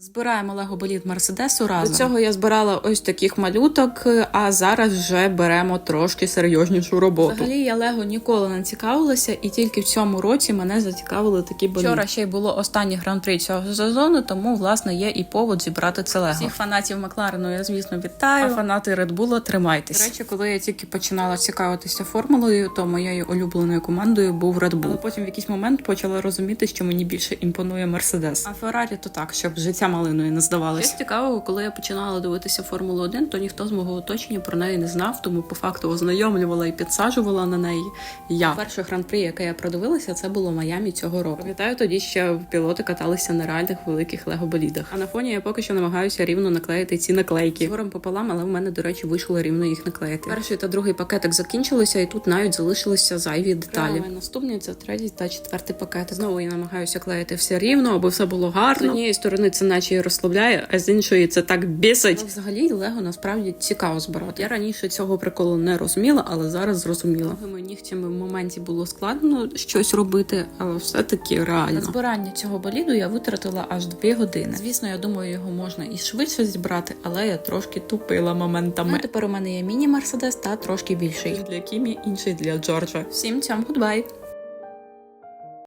Збираємо Лего боліт Мерседесу разом. До цього я збирала ось таких малюток, а зараз вже беремо трошки серйознішу роботу. Взагалі я Лего ніколи не цікавилася, і тільки в цьому році мене зацікавили такі боліти. Вчора ще й було останнє гран-при цього сезону, тому власне є і повод зібрати це Лего. Всіх фанатів Макларену я звісно вітаю. А фанати Bull, тримайтесь. До речі, коли я тільки починала цікавитися формулою, то моєю улюбленою командою був. Але потім в якийсь момент почала розуміти, що мені більше імпонує Мерседес. А Феррарі то так, щоб життя малиною не здавалося. Щось цікавого, коли я починала дивитися Формулу 1, то ніхто з мого оточення про неї не знав, тому по факту ознайомлювала і підсаджувала на неї я. Перше гран-при, яке я продивилася, це було Майамі цього року. Пам'ятаю, тоді ще пілоти каталися на реальних великих лего-болідах. А на фоні я поки що намагаюся рівно наклеїти ці наклейки. З горем пополам, але в мене, до речі, вийшло рівно їх наклеїти. Перший та другий пакетик закінчилися, і тут навіть залишилися зайві деталі. Наступний це третій та четвертий пакетик. Знову я намагаюся клеїти все рівно, аби все було гарно. З однієї сторони це наче і розслабляє, а з іншої це так бісить. Але взагалі Лего насправді цікаво збирати. Я раніше цього приколу не розуміла, але зараз зрозуміла. Моїми нігтями в моменті було складно щось робити, але все таки реально. На збирання цього боліду я витратила аж дві години. Звісно, я думаю, його можна і швидше зібрати, але я трошки тупила моментами. Ну, тепер у мене є міні Мерседес та трошки більший. Для Кімі, інший для Джорджа. Всім цям гудбай!